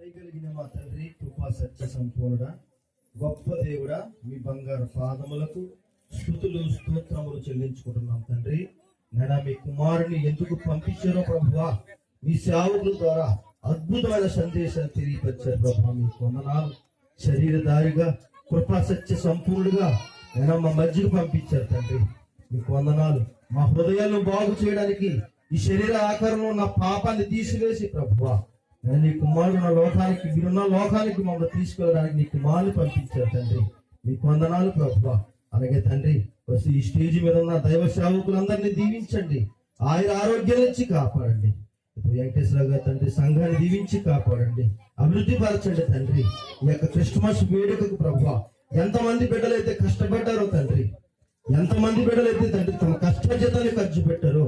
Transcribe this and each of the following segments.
దయగలిగిన మా తండ్రి కృపా సత్య సంపూర్ణ గొప్ప దేవుడా మీ బంగారు పాదములకు స్థుతులు స్తోత్రములు చెల్లించుకుంటున్నాం తండ్రి. నేను మీ కుమారుని ఎందుకు పంపించారో ప్రభువా? మీ సేవకుల ద్వారా అద్భుతమైన సందేశాన్ని తెలియపరిచారు ప్రభా మీ వందనాలు శరీరధారిగా కృపా సత్య సంపూర్ణుడుగా నేను మా మధ్యకు పంపించారు తండ్రి. మీకు వందనాలు మా హృదయాలను బాగు చేయడానికి ఈ శరీర ఆకారంలో ఉన్న పాపాన్ని తీసివేసి ప్రభువా. నీ కుమారుడు నా లోకానికి మీరున్న లోకానికి మమ్మల్ని తీసుకెళ్ళడానికి నీ కుమారుని పంపించారు తండ్రి. నీ వందనాలు ప్రభు అలాగే తండ్రి వస్తు ఈ స్టేజ్ మీద ఉన్న దైవ సేవకులందరినీ దీవించండి. ఆయన ఆరోగ్యం నుంచి కాపాడండి. ఇప్పుడు వెంకటేశ్వర గారు తండ్రి సంఘాన్ని దీవించి కాపాడండి. అభివృద్ధి పరచండి తండ్రి. ఈ యొక్క క్రిస్మస్ వేడుకకు ప్రభు ఎంతమంది బిడ్డలైతే కష్టపడ్డారో తండ్రి. ఎంతమంది బిడ్డలైతే తండ్రి తమ కష్టజీతాన్ని ఖర్చు పెట్టారో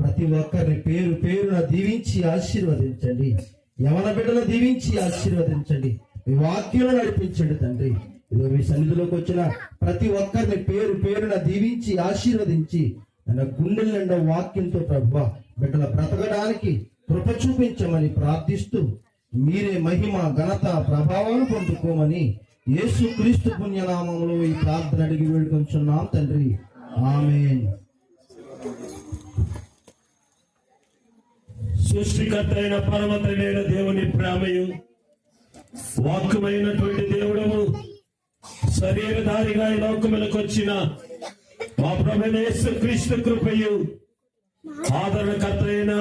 ప్రతి ఒక్కరిని పేరు పేరున దీవించి ఆశీర్వదించండి. యవన బిడ్డలు దీవించి ఆశీర్వదించండి. మీ వాక్యం నడిపించండి తండ్రి. ఇదిగో మీ సన్నిధిలోకి వచ్చిన ప్రతి ఒక్కరిని పేరు పేరున దీవించి ఆశీర్వదించి తన గుండెల నిండా వాక్యంతో ప్రభు బిడ్డల బ్రతకడానికి కృప చూపించమని ప్రార్థిస్తూ మీరే మహిమ ఘనత ప్రభావాలు పొందుకోమని యేసు క్రీస్తు పుణ్యనామంలో ఈ ప్రార్థన అడిగి వేడుకొంచున్నాం తండ్రి. ఆమె సృష్టికర్త అయిన పరమతైన దేవుని ప్రేమయు. వాక్యమైనటువంటి దేవుడము శరీరధారిగా లోకములకు వచ్చిన మా ప్రభు క్రీస్తు కృపయు. ఆదరణకర్త అయిన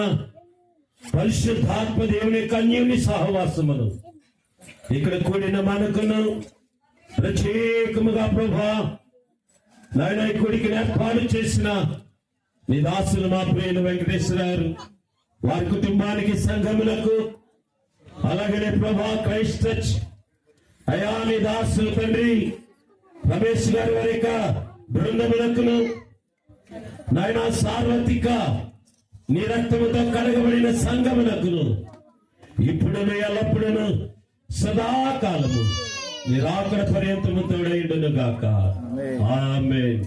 పరిశుద్ధాత్మ దేవుని కన్యుని సహవాసమును. ఇక్కడ కూడిన మనకును ప్రత్యేకముగా ప్రభా నాయన ఈ ఏర్పాటు చేసిన మీ దాసులు మా ప్రియులు వెంకటేశ్వరారు వారి కుటుంబానికి సంఘములకు అలాగనే ప్రభా క్రైస్ట్ చర్చ్. అయా నీ దాసులు తండ్రి రమేష్ గారి వారి యొక్క బృందములకును నాయన సార్వత్రిక నీ రక్తముతో కడగబడిన సంఘములకును ఇప్పుడును ఎల్లప్పుడును సదాకాలము నిరాకర పర్యంతము తోడైండును గాక ఆమేన్.